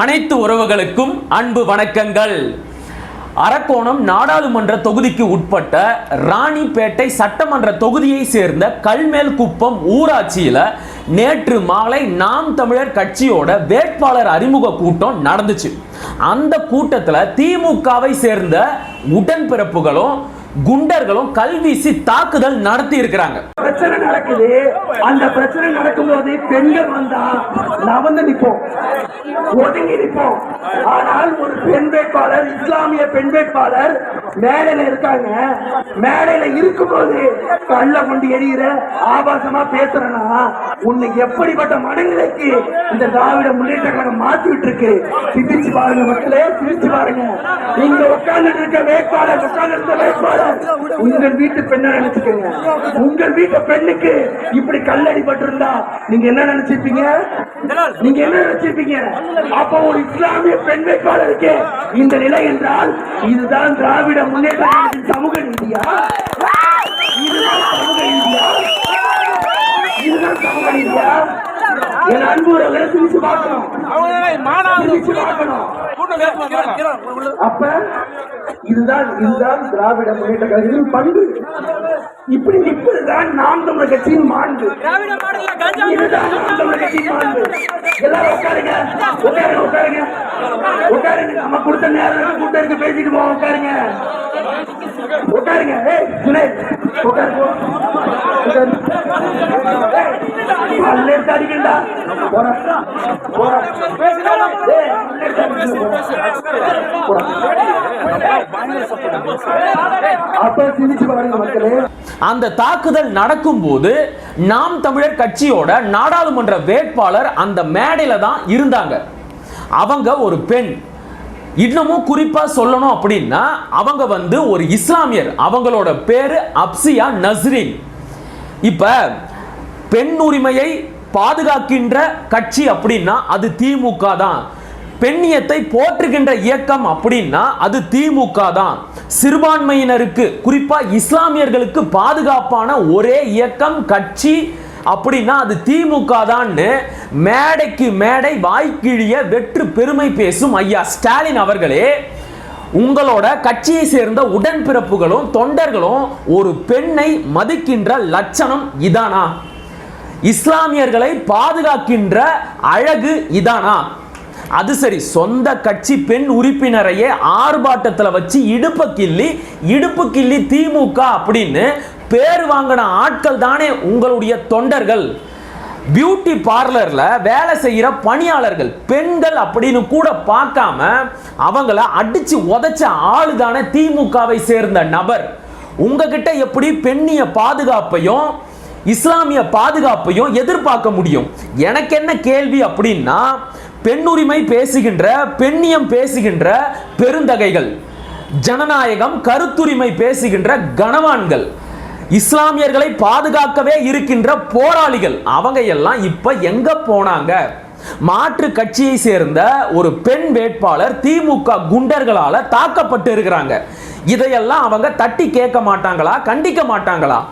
அனைத்து உறவுகளுக்கும் அன்பு வணக்கங்கள். அரக்கோணம் நாடாளுமன்ற தொகுதிக்கு உட்பட்ட ராணிப்பேட்டை சட்டமன்ற தொகுதியை சேர்ந்த கல்மேல் குப்பம் ஊராட்சியில நேற்று மாலை நாம் தமிழர் கட்சியோட வேட்பாளர் அறிமுக கூட்டம் நடந்துச்சு. அந்த கூட்டத்தில் திமுகவை சேர்ந்த உடன்பிறப்புகளும் குண்டர்களும் கல்வீசி தாக்குதல் நடத்தி இருக்கிறாங்க பிரச்சனை நடக்குது. அந்த பிரச்சனை நடக்கும்போது பெண்கள் வந்தா நவந்து நிற்போம் ஒதுங்கி நிற்போம் ஆனால் ஒரு பெண் வேட்பாளர் இஸ்லாமிய பெண் வேட்பாளர் மேடையில இருக்காங்க. மேடையில இருக்கும்போது கள்ள கொண்டு எரியிற ஆபாசமா பேசுறனா உன்னை எப்படிப்பட்ட மனநிலைக்கு இந்த திராவிட முன்னேற்ற கழகம் மாத்தி விட்டு இருக்கு சிந்திச்சு பாருங்க மக்களே சிந்திச்சு பாருங்க. இங்க உட்கார்ந்து இருக்க வேட்பாளர் உட்கார்ந்து இருக்க வேட்பாளர் உங்கள் வீட்டு பெண்ணை நினைச்சுக்கோங்க. உங்கள் வீட்டு பெண்ணுக்கு இப்படி கல்லடி பட்டிருந்தா நீங்க என்ன நினைச்சிருப்பீங்க? நீங்க என்ன நினைச்சிருப்பீங்க? அப்போ ஒரு இஸ்லாமிய பெண் வேட்பாளருக்கு இந்த நிலை என்றால் இதுதான் திராவிட முன்னேற்ற சமூக நீதியா? இதுதான் சமூக நீதியா? இதுதான் சமூக நீதியா? என் அன்பு சிரிச்சு பார்க்கணும். சிரிச்சு பார்க்கணும். அப்ப இதுதான் இதுதான் திராவிட முன்னேற்ற கழகத்தின் பண்பு. இப்படி நிற்பதுதான் நாம் தமிழர் கட்சியின் மாண்பு. இதுதான் நாம் தமிழர் கட்சியின் மாண்பு. எல்லாரும் உட்காருங்க உட்காருங்க உட்காருங்க. உட்காருங்க நம்ம கொடுத்த நேரம் கூட்டம் இருக்கு பேசிட்டு போவோம் உட்காருங்க. உட்காருங்க. சுனேஷ் உட்காரு அடிக்கண்டா போறேன் போறேன் அந்த தாக்குதல் நடக்கும் போது நாம் தமிழர் கட்சியோட நாடாளுமன்ற வேட்பாளர் அந்த மேடையில தான் இருந்தாங்க. அவங்க ஒரு பெண். இன்னமும் குறிப்பாக சொல்லணும் அப்படின்னா அவங்க வந்து ஒரு இஸ்லாமியர். அவங்களோட பேர் அப்சியா நஸ்ரின். இப்போ பெண் உரிமையை பாதுகாக்கின்ற கட்சி அப்படின்னா அது திமுக தான். பெண்ணியத்தை போற்றுகின்ற இயக்கம் அப்படின்னா அது திமுக தான். சிறுபான்மையினருக்கு குறிப்பாக இஸ்லாமியர்களுக்கு பாதுகாப்பான ஒரே இயக்கம் கட்சி அப்படின்னா அது திமுக தான்னு மேடைக்கு மேடை வாய்க்கிழிய வெற்று பெருமை பேசும் ஐயா ஸ்டாலின் அவர்களே உங்களோட கட்சியை சேர்ந்த உடன்பிறப்புகளும் தொண்டர்களும் ஒரு பெண்ணை மதிக்கின்ற லட்சணம் இதானா? இஸ்லாமியர்களை பாதுகாக்கின்ற அழகு இதானா? அது சரி சொந்த கட்சி பெண் உறுப்பினரையே ஆர்ப்பாட்டத்துல வச்சு இடுப்ப கிள்ளி இடுப்பு கிள்ளி திமுக அப்படின்னு பேர் வாங்கின ஆட்கள் தானே உங்களுடைய தொண்டர்கள். பியூட்டி பார்லரில் வேலை செய்கிற பணியாளர்கள் பெண்கள் அப்படின்னு கூட பார்க்காம அவங்கள அடித்து உதைச்ச ஆளு தானே திமுகவை சேர்ந்த நபர். உங்ககிட்ட எப்படி பெண்ணிய பாதுகாப்பையும் இஸ்லாமிய பாதுகாப்பையும் எதிர்பார்க்க முடியும்? எனக்கு என்ன கேள்வி அப்படின்னா பெண்ணுரிமை பேசுகின்ற பெண்ணியம் பேசுகின்ற பெருந்தகைகள் ஜனநாயகம் கருத்துரிமை பேசுகின்ற கனவான்கள். இஸ்லாமியர்களை பாதுகாக்கவே இருக்கின்ற போராளிகள். அவங்க எல்லாம் இப்ப எங்க போனாங்க? மாற்று கட்சியை சேர்ந்த ஒரு பெண் வேட்பாளர் திமுக குண்டர்களால தாக்கப்பட்டு இருக்கிறாங்க. இதையெல்லாம் அவங்க தட்டி கேட்க மாட்டாங்களா? கண்டிக்க மாட்டாங்களா?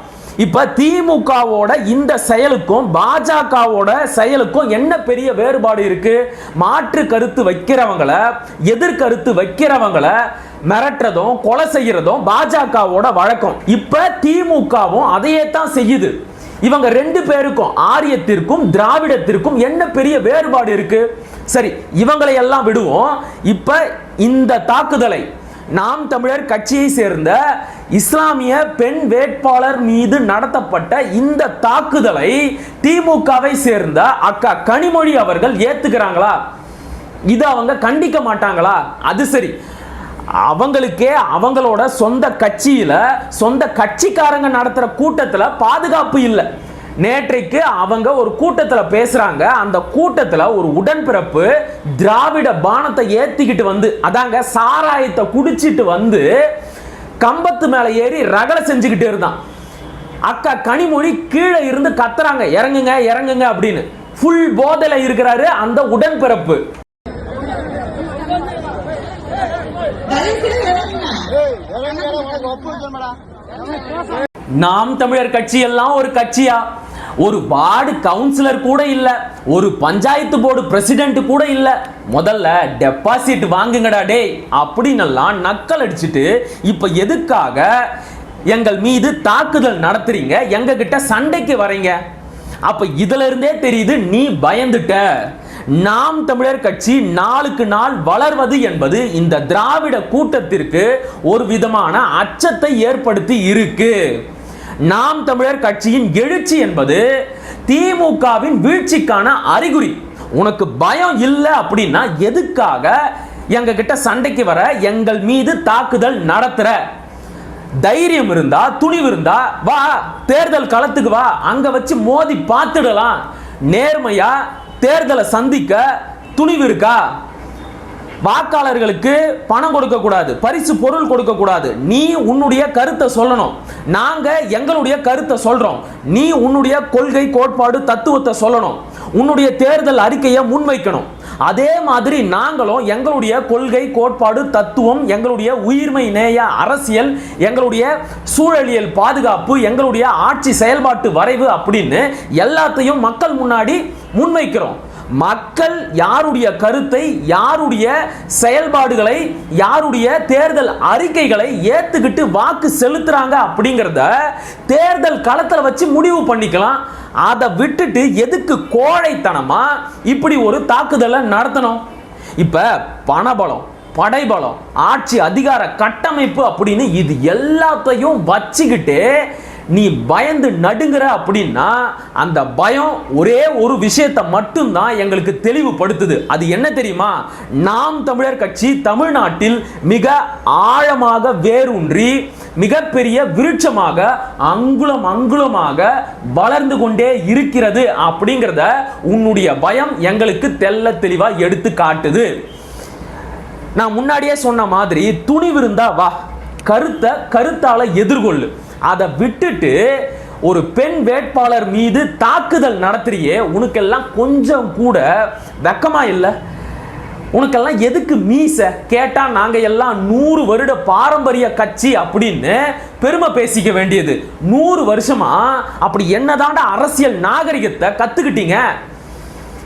இப்போ திமுகவோட இந்த செயலுக்கும் பாஜகவோட செயலுக்கும் என்ன பெரிய வேறுபாடு இருக்கு? மாற்று கருத்து வைக்கிறவங்கள எதிர்கருத்து வைக்கிறவங்கள மிரட்டுறதும் கொலை செய்யறதும் பாஜகவோட வழக்கம். இப்ப திமுகவும் அதையே தான் செய்யுது. இவங்க ரெண்டு பேருக்கும் ஆரியத்திற்கும் திராவிடத்திற்கும் என்ன பெரிய வேறுபாடு இருக்கு? சரி இவங்களை எல்லாம் விடுவோம். இப்ப இந்த தாக்குதலை நாம் தமிழர் கட்சியை சேர்ந்த இஸ்லாமிய பெண் வேட்பாளர் மீது நடத்தப்பட்ட இந்த தாக்குதலை திமுகவை சேர்ந்த அக்கா கனிமொழி அவர்கள் ஏத்துக்கிறாங்களா? இது அவங்க கண்டிக்க மாட்டாங்களா? அது சரி. அவங்களுக்கே அவங்களோட சொந்த கட்சியில சொந்த கட்சிக்காரங்க நடத்துற கூட்டத்துல பாதுகாப்பு இல்லை. நேற்றைக்கு அவங்க ஒரு கூட்டத்துல பேசுறாங்க. அந்த கூட்டத்துல ஒரு உடன்பிறப்பு திராவிட பானத்தை ஏத்திக்கிட்டு வந்து அதாங்க சாராயத்தை குடிச்சிட்டு வந்து கம்பத்து மேல ஏறி ரகலை செஞ்சுக்கிட்டு இருந்தான். அக்கா கனிமொழி கீழே இருந்து கத்துறாங்க. இறங்குங்க இறங்குங்க அப்படின்னு. ஃபுல் போதையில இருக்கிறாரு அந்த உடன்பிறப்பு. நாம் தமிழர் கட்சி எல்லாம் ஒரு கட்சியா? ஒரு வார்டு கவுன்சிலர் கூட இல்ல ஒரு பஞ்சாயத்து போர்டு பிரசிடென்ட் கூட இல்ல. முதல்ல டெபாசிட் வாங்குங்கடா டேய் அப்படின்னெல்லாம் நக்கல் அடிச்சுட்டு இப்ப எதுக்காக எங்கள் மீது தாக்குதல் நடத்துறீங்க? எங்க கிட்ட சண்டைக்கு வரீங்க? அப்ப இதுல இருந்தே தெரியுது நீ பயந்துட்ட. நாம் தமிழர் கட்சி நாளுக்கு நாள் வளர்வது என்பது இந்த திராவிட கூட்டத்திற்கு ஒரு விதமான அச்சத்தை ஏற்படுத்தி இருக்கு. நாம் தமிழர் கட்சியின் எழுச்சி என்பது திமுகவின் வீழ்ச்சிக்கான அறிகுறி. உனக்கு பயம் இல்லை அப்படின்னா எதுக்காக எங்க கிட்ட சண்டைக்கு வர எங்கள் மீது தாக்குதல் நடத்துற? தைரியம் இருந்தா துணிவு இருந்தா வா தேர்தல் களத்துக்கு வா அங்க வச்சு மோதி பார்த்துடலாம். நேர்மையா தேர்தலை சந்திக்க துணிவு இருக்கா? வாக்காளர்களுக்கு பணம் கொடுக்க கூடாது பரிசு பொருள் கொடுக்க கூடாது. நீ உன்னுடைய கருத்தை சொல்லணும். நாங்க எங்களுடைய கருத்தை சொல்றோம். நீ உன்னுடைய கொள்கை கோட்பாடு தத்துவத்தை சொல்லணும். உன்னுடைய தேர்தல் அறிக்கையை முன்வைக்கணும். அதே மாதிரி நாங்களும் எங்களுடைய கொள்கை கோட்பாடு தத்துவம் எங்களுடைய உயிர்மை நேய அரசியல் எங்களுடைய சூழலியல் பாதுகாப்பு எங்களுடைய ஆட்சி செயல்பாட்டு வரைவு அப்படின்னு எல்லாத்தையும் மக்கள் முன்னாடி முன்வைக்கிறோம். மக்கள் யாருடைய கருத்தை யாருடைய செயல்பாடுகளை யாருடைய தேர்தல் அறிக்கைகளை ஏத்துக்கிட்டு வாக்கு செலுத்துறாங்க அப்படிங்கிறத தேர்தல் களத்தில் வச்சு முடிவு பண்ணிக்கலாம். அதை விட்டுட்டு எதுக்கு கோழைத்தனமா இப்படி ஒரு தாக்குதலை நடத்தணும்? இப்ப பணபலம் படைபலம் ஆட்சி அதிகார கட்டமைப்பு அப்படின்னு இது எல்லாத்தையும் வச்சுக்கிட்டு நீ பயந்து நடுங்கிற அப்படின்னா அந்த பயம் ஒரே ஒரு விஷயத்தை மட்டும்தான் எங்களுக்கு தெளிவுபடுத்துது. அது என்ன தெரியுமா? நாம் தமிழர் கட்சி தமிழ்நாட்டில் மிக ஆழமாக வேரூன்றி மிகப்பெரிய விருட்சமாக அங்குலம் அங்குலமாக வளர்ந்து கொண்டே இருக்கிறது அப்படிங்கிறத உன்னுடைய பயம் எங்களுக்கு தெள்ள தெளிவாக எடுத்து காட்டுது. நான் முன்னாடியே சொன்ன மாதிரி துணிவு இருந்தா வா. கருத்தை கருத்தால எதிர்கொள்ளு. அதை விட்டுட்டு ஒரு பெண் வேட்பாளர் மீது தாக்குதல் நடத்துறியே உனக்கெல்லாம் கொஞ்சம் கூட வெக்கமா இல்லை? உனக்கெல்லாம் எதுக்கு மீச? கேட்டா நாங்க எல்லாம் நூறு வருட பாரம்பரிய கட்சி அப்படின்னு பெருமை பேசிக்க வேண்டியது. நூறு வருஷமா அப்படி என்னதாண்டா அரசியல் நாகரிகத்தை கத்துக்கிட்டீங்க?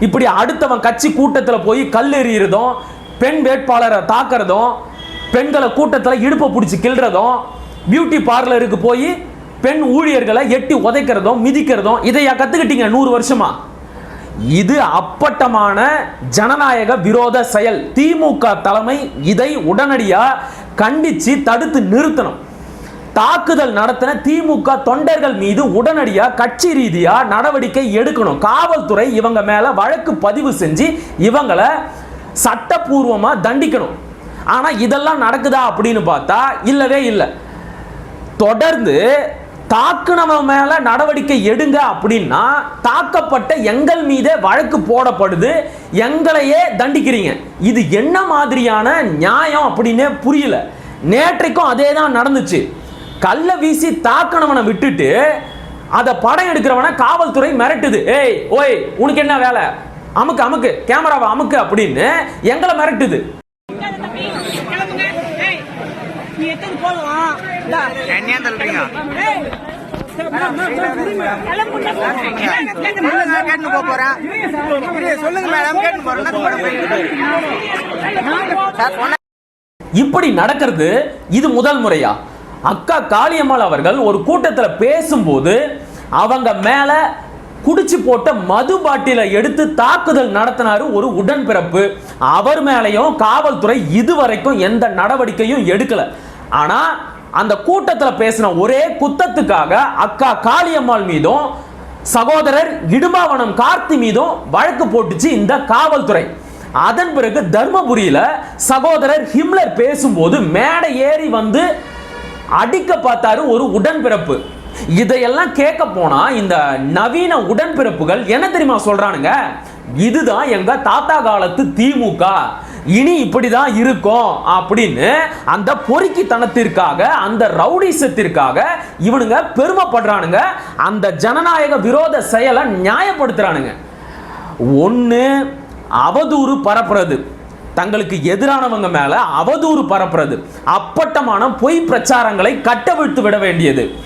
இப்படி அடுத்தவன் கட்சி கூட்டத்தில் போய் கல் எறிகிறதும் பெண் வேட்பாளரை தாக்குறதும் பெண்களை கூட்டத்தில் இடுப்பை பிடிச்சி கிள்றதும் பியூட்டி பார்லருக்கு போய் பெண் ஊழியர்களை எட்டி உதைக்கிறதும் மிதிக்கிறதும் இதையா கற்றுக்கிட்டீங்க நூறு வருஷமா? இது அப்பட்டமான ஜனநாயக விரோத செயல். திமுக தலைமை இதை உடனடியாக கண்டித்து தடுத்து நிறுத்தணும். தாக்குதல் நடத்தின திமுக தொண்டர்கள் மீது உடனடியாக கட்சி ரீதியாக நடவடிக்கை எடுக்கணும். காவல்துறை இவங்க மேலே வழக்கு பதிவு செஞ்சு இவங்களை சட்டப்பூர்வமாக தண்டிக்கணும். ஆனால் இதெல்லாம் நடக்குதா அப்படின்னு பார்த்தா இல்லவே இல்லை. தொடர்ந்து தாக்குனவன் மேல நடவடிக்கை எடுங்க அப்படின்னா தாக்கப்பட்ட எங்கள் மீதே வழக்கு போடப்படுது. எங்களையே தண்டிக்கிறீங்க. இது என்ன மாதிரியான நியாயம் அப்படின்னே புரியல. நேற்றைக்கும் அதே தான் நடந்துச்சு. கல்லை வீசி தாக்குனவனை விட்டுட்டு அதை படம் எடுக்கிறவனை காவல்துறை மிரட்டுது. ஏய் ஓய் உனக்கு என்ன வேலை? அமுக்கு அமுக்கு கேமராவை அமுக்கு அப்படின்னு எங்களை மிரட்டுது கிளம்புங்க ஏய் நீ எத்தனை போகலாம் இந்தா. என்னையா தள்ளுறீங்க? ஏய் கிளம்புங்க சொல்லுங்க கேட்டு போக போறேன் இரு, சொல்லுங்க மேடம் கேட்டு போறேன். சார் சொன்ன இப்படி நடக்கிறது இது முதல் முறையா? அக்கா காளியம்மாள் அவர்கள் ஒரு கூட்டத்தில் பேசும்போது அவங்க மேல குடிச்சு போட்ட மது பாட்டில எடுத்து தாக்குதல் நடத்தினாரு ஒரு உடன்பிறப்பு. அவர் மேலையும் காவல்துறை இதுவரைக்கும் எந்த நடவடிக்கையும் எடுக்கல. ஆனால் அந்த கூட்டத்தில் பேசின ஒரே குத்தத்துக்காக அக்கா காளியம்மாள் மீதும் சகோதரர் இடுமாவனம் கார்த்தி மீதும் வழக்கு போட்டுச்சு இந்த காவல்துறை. அதன் பிறகு தர்மபுரியில சகோதரர் ஹிம்லர் பேசும்போது மேடை ஏறி வந்து அடிக்க பார்த்தாரு ஒரு உடன்பிறப்பு. இதையெல்லாம் கேட்க போனா இந்த நவீன உடன்பிறப்புகள் என்ன தெரியுமா சொல்றானுங்க? இதுதான் எங்க தாத்தா காலத்து திமுக. இனி இப்படிதான் இருக்கும் அப்படின்னு அந்த பொறுக்கித்தனத்திற்காக அந்த ரவுடிசத்திற்காக இவனுங்க பெருமைப்படுறானுங்க. அந்த ஜனநாயக விரோத செயலை நியாயப்படுத்துறானுங்க. ஒன்று அவதூறு பரப்புறது. தங்களுக்கு எதிரானவங்க மேல அவதூறு பரப்புறது. அப்பட்டமான பொய் பிரச்சாரங்களை கட்டவிழ்த்து விட வேண்டியது.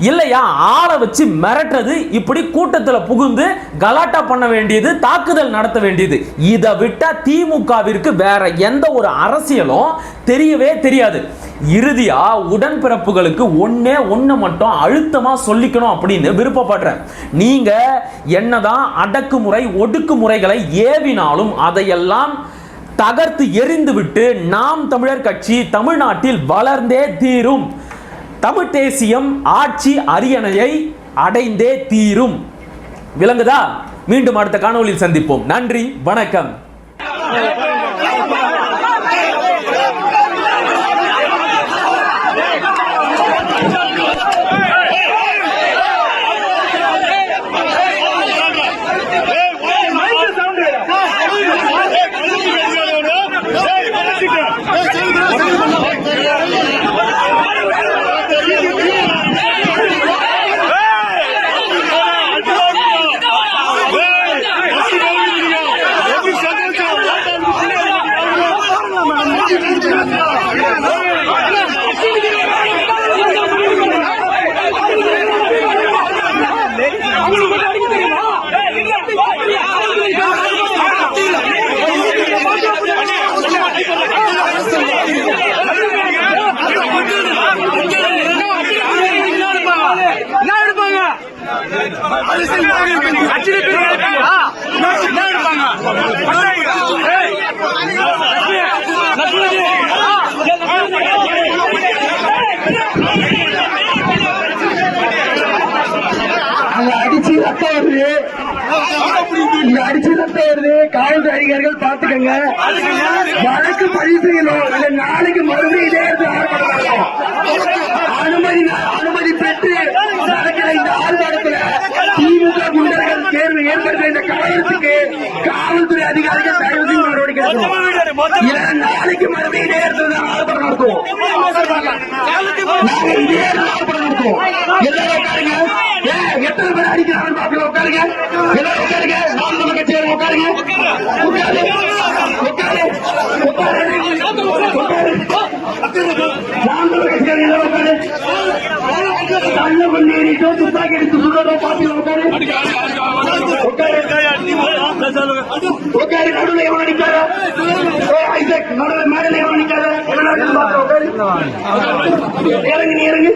இல்லையா? ஆளை வச்சு மிரட்டுறது இப்படி கூட்டத்தில் புகுந்து கலாட்டா பண்ண வேண்டியது தாக்குதல் நடத்த வேண்டியது. இதை விட்டால் திமுகவிற்கு வேற எந்த ஒரு அரசியலும் தெரியவே தெரியாது. இறுதியா உடன்பிறப்புகளுக்கு ஒன்னே ஒன்று மட்டும் அழுத்தமா சொல்லிக்கணும் அப்படின்னு விருப்பப்படுறேன். நீங்க என்னதான் அடக்குமுறை ஒடுக்குமுறைகளை ஏவினாலும் அதையெல்லாம் தகர்த்து எறிந்துவிட்டு நாம் தமிழர் கட்சி தமிழ்நாட்டில் வளர்ந்தே தீரும். தமிழ் தேசியம் ஆட்சி அரியணையை அடைந்தே தீரும். விளங்குதா? மீண்டும் அடுத்த காணொளியில் சந்திப்போம். நன்றி வணக்கம். கட்சியில பேர் அடிச்சு ரத்தம் வருது. இங்க அடிச்சு ரத்தம் வருது. காவல்துறை அதிகாரிகள் பாத்துக்கங்க வழக்கு பதிவு செய்யணும். நாளைக்கு மறுபடியும் இதே இடத்துல ஆர்ப்பாட்டம் நடக்கும். அனுமதி அனுமதி பெற்று நடக்கிற இந்த ஆர்ப்பாட்டத்துல திமுக குண்டர்கள் தேர்வு ஏற்படுத்த இந்த கலையத்துக்கு காவல்துறை அதிகாரிகள் தயவு செய்து நடவடிக்கை எடுக்கணும். இல்ல நாளைக்கு மறுபடியும் இதே இடத்துல தான் ஆர்ப்பாட்டம் நடத்துவோம் நாங்க இதே ஆர்ப்பாட்டம் நடத்துவோம் எல்லாரும் உட்காருங்க. எத்தனை பேர் அடிக்கிறாங்க பாக்கலாம் உட்காருங்க. எல்லாரும் உட்காருங்க. நாம் நம்ம கட்சியார் உட்காருங்க. உட்காரு. உட்காரு. உட்காரு. உட்காரு. நாம் நம்ம கட்சியார் இறங்கு.